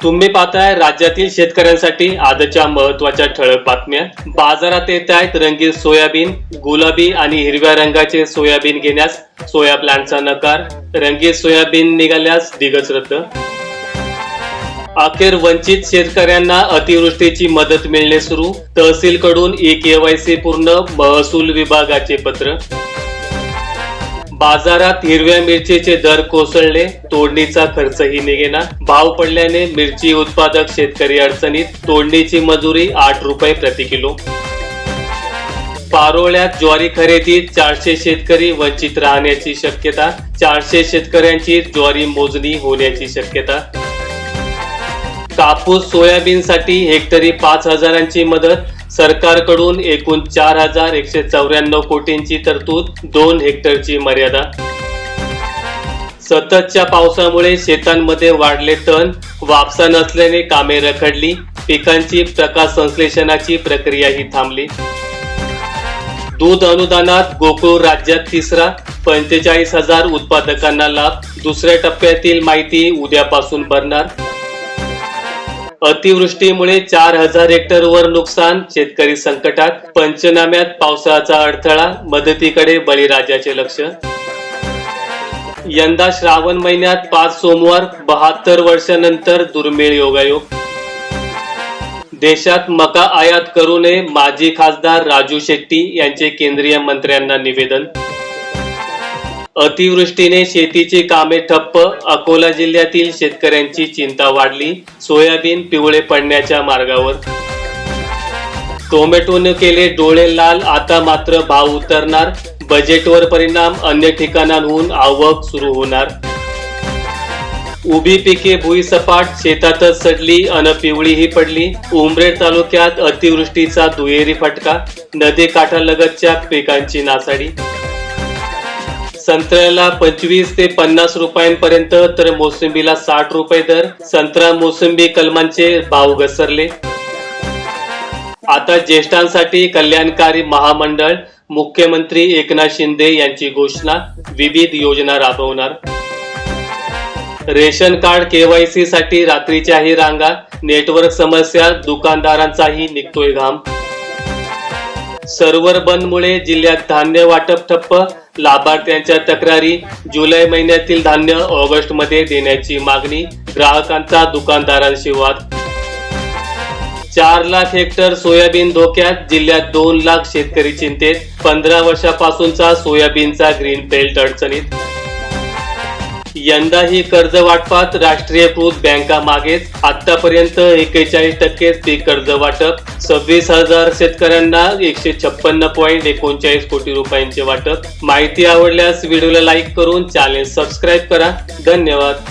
तुम्ही पाहताय राज्यातील शेतकऱ्यांसाठी आजच्या महत्त्वाच्या ठळक बातम्या. बाजारात येत आहेत रंगीत सोयाबीन गुलाबी आणि हिरव्या रंगाचे सोयाबीन घेण्यास सोया प्लांटचा नकार रंगीत सोयाबीन निघाल्यास दिगच रद्द. अखेर वंचित शेतकऱ्यांना अतिवृष्टीची मदत मिळणे सुरू तहसील कडून ई केवायसी पूर्ण महसूल विभागाचे पत्र. बाजारात हिरव्या मिरचीचे दर कोसळले तोडणीचा खर्चही निघेना. भाव पडल्याने मिरची उत्पादक शेतकरी अडचणीत तोडणीची मजुरी आठ रुपये प्रति किलो. पारोळ्यात ज्वारी खरेदीत चारशे शेतकरी वंचित राहण्याची शक्यता चारशे शेतकऱ्यांची ज्वारी मोजणी होण्याची शक्यता. कापूस सोयाबीनसाठी हेक्टरी पाच हजारांची मदत सरकारकडून एकूण चार हजार एकशे चौऱ्याण्णव कोटींची तरतूद दोन हेक्टरची मर्यादा. सततच्या पावसामुळे शेतांमध्ये वाढले तण वापसा नसल्याने कामे रखडली पिकांची प्रकाश संश्लेषणाची प्रक्रियाही थांबली. दूध अनुदानात गोकुळ राज्यात तिसरा पंचेचाळीस हजार उत्पादकांना लाभ दुसऱ्या टप्प्यातील माहिती उद्यापासून भरणार. अतिवृष्टीमुळे चार हजार हेक्टरवर नुकसान शेतकरी संकटात. पंचनाम्यात पावसाचा अडथळा मदतीकडे बळीराजाचे लक्ष. यंदा श्रावण महिन्यात पाच सोमवार बहात्तर वर्षानंतर दुर्मिळ योगायोग. देशात मका आयात करू नये माजी खासदार राजू शेट्टी यांचे केंद्रीय मंत्र्यांना निवेदन. अतिवृष्टीने शेतीची कामे ठप्प. अकोला जिल्ह्यातील शेतकऱ्यांची चिंता वाढली. सोयाबीन पिवळे पडण्याच्या मार्गावर. टोमॅटोने केले डोळे लाल आता मात्र भाव उतरणार. बजेटवर परिणाम अन्य ठिकाणांहून आवक सुरू होणार. उभी पिके भुईसपाट शेतातच सडली अन पिवळीही पडली. उमरेड तालुक्यात अतिवृष्टीचा दुहेरी फटका. नदी काठालगतच्या पिकांची नासाडी. संत्र्याला पंचवीस ते पन्नास रुपयांपर्यंत तर मोसंबीला साठ रुपये दर. संत्रा मोसंबी कलमांचे भाव घसरले. आता ज्येष्ठांसाठी कल्याणकारी महामंडळ मुख्यमंत्री एकनाथ शिंदे यांची घोषणा. विविध योजना राबवणार. रेशन कार्ड केवायसी साठी रात्रीच्याही रांगा. नेटवर्क समस्या दुकानदारांचाही निघतोय घाम. सर्व्हर बंदमुळे जिल्ह्यात धान्य वाटप ठप्प लाभार्थ्यांच्या तक्रारी. जुलै महिन्यातील धान्य ऑगस्टमध्ये देण्याची मागणी ग्राहकांचा दुकानदारांशी वाद. चार लाख हेक्टर सोयाबीन धोक्यात जिल्ह्यात दोन लाख शेतकरी चिंतेत. पंधरा वर्षापासूनचा सोयाबीनचा ग्रीन बेल्ट अडचणीत. यंदाही कर्ज वाटपात राष्ट्रीयकृत बँका मागेच आतापर्यंत एक्केचाळीस टक्के पीक कर्ज वाटप सव्वीस हजार शेतकऱ्यांना एकशे छप्पन्न पॉईंट एकोणचाळीस कोटी रुपयांचे वाटप. माहिती आवडल्यास व्हिडिओला लाईक करून चॅनेल सबस्क्राईब करा. धन्यवाद.